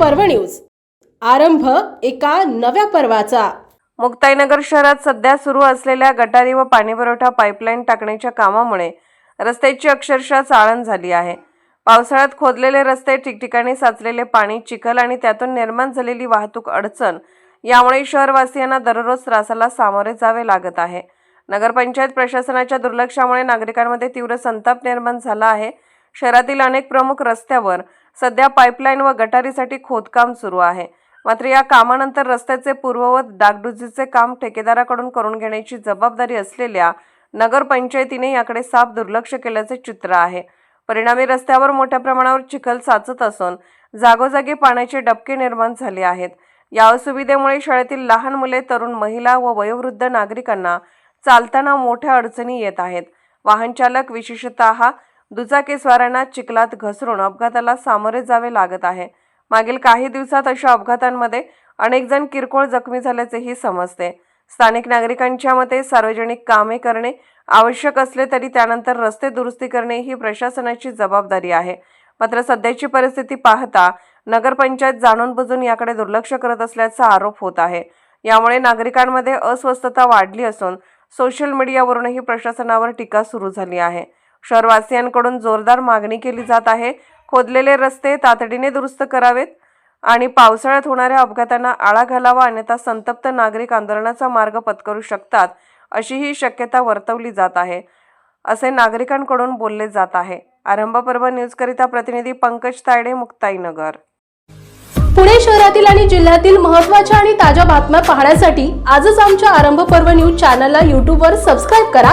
पर्व न्यूज. आरंभ एका नव्या पर्वाचा. मुक्ताईनगर शहरात सध्या सुरू असलेल्या गटारी व पाणीपुरवठा पाईपलाईन टाकण्याच्या कामामुळे रस्त्याची अक्षरशः चाळण झाली आहे. पावसाळ्यात खोदलेले रस्ते ठिकठिकाणी साचलेले पाणी चिखल आणि त्यातून निर्माण झालेली वाहतूक अडचण यामुळे शहरवासियांना दररोज त्रासाला सामोरे जावे लागत आहे. नगरपंचायत प्रशासनाच्या दुर्लक्षामुळे नागरिकांमध्ये तीव्र संताप निर्माण झाला आहे. शहरातील अनेक प्रमुख रस्त्यावर सध्या पाईपलाईन व गटारीसाठी खोदकाम सुरू आहे. मात्र या कामानंतर रस्त्याचे पूर्ववत डागडुजीचे काम ठेकेदाराकडून करून घेण्याची जबाबदारी असलेल्या नगरपंचायतीने याकडे साफ दुर्लक्ष केल्याचे चित्र आहे. परिणामी रस्त्यावर मोठ्या प्रमाणावर चिखल साचत असून जागोजागी पाण्याचे डबके निर्माण झाले आहेत. या असुविधेमुळे शाळेतील लहान मुले तरुण महिला व वयोवृद्ध नागरिकांना चालताना मोठ्या अडचणी येत आहेत. वाहन चालक विशेषतः दुचाकीस्वारांना चिखलात घसरून अपघाताला सामोरे जावे लागत आहे. मागील काही दिवसात अशा अपघातांमध्ये अनेक जण किरकोळ जखमी झाल्याचेही समजते. स्थानिक नागरिकांच्या मते सार्वजनिक कामे करणे आवश्यक असले तरी त्यानंतर रस्ते दुरुस्ती करणे ही प्रशासनाची जबाबदारी आहे. मात्र सध्याची परिस्थिती पाहता नगरपंचायत जाणून बुजून याकडे दुर्लक्ष करत असल्याचा आरोप होत आहे. यामुळे नागरिकांमध्ये अस्वस्थता वाढली असून सोशल मीडियावरूनही प्रशासनावर टीका सुरू झाली आहे. शहरवासियांकडून जोरदार मागणी केली जात आहे. खोदलेले रस्ते तातडीने दुरुस्त करावेत आणि पावसाळ्यात होणाऱ्या अपघातांना आळा घालावा अन्यथा संतप्त नागरिक आंदोलनाचा मार्ग पत्करू शकतात अशी ही शक्यता वर्तवली जात आहे असे नागरिकांकडून बोलले जात आहे. आरंभ पर्व न्यूजकरिता प्रतिनिधी पंकज तायडे मुक्ताईनगर. पुणे शहरातील आणि जिल्ह्यातील महत्त्वाच्या आणि ताज्या बातम्या पाहण्यासाठी आजच आमच्या आरंभ पर्व न्यूज चॅनलला यूट्यूबवर सबस्क्राईब करा.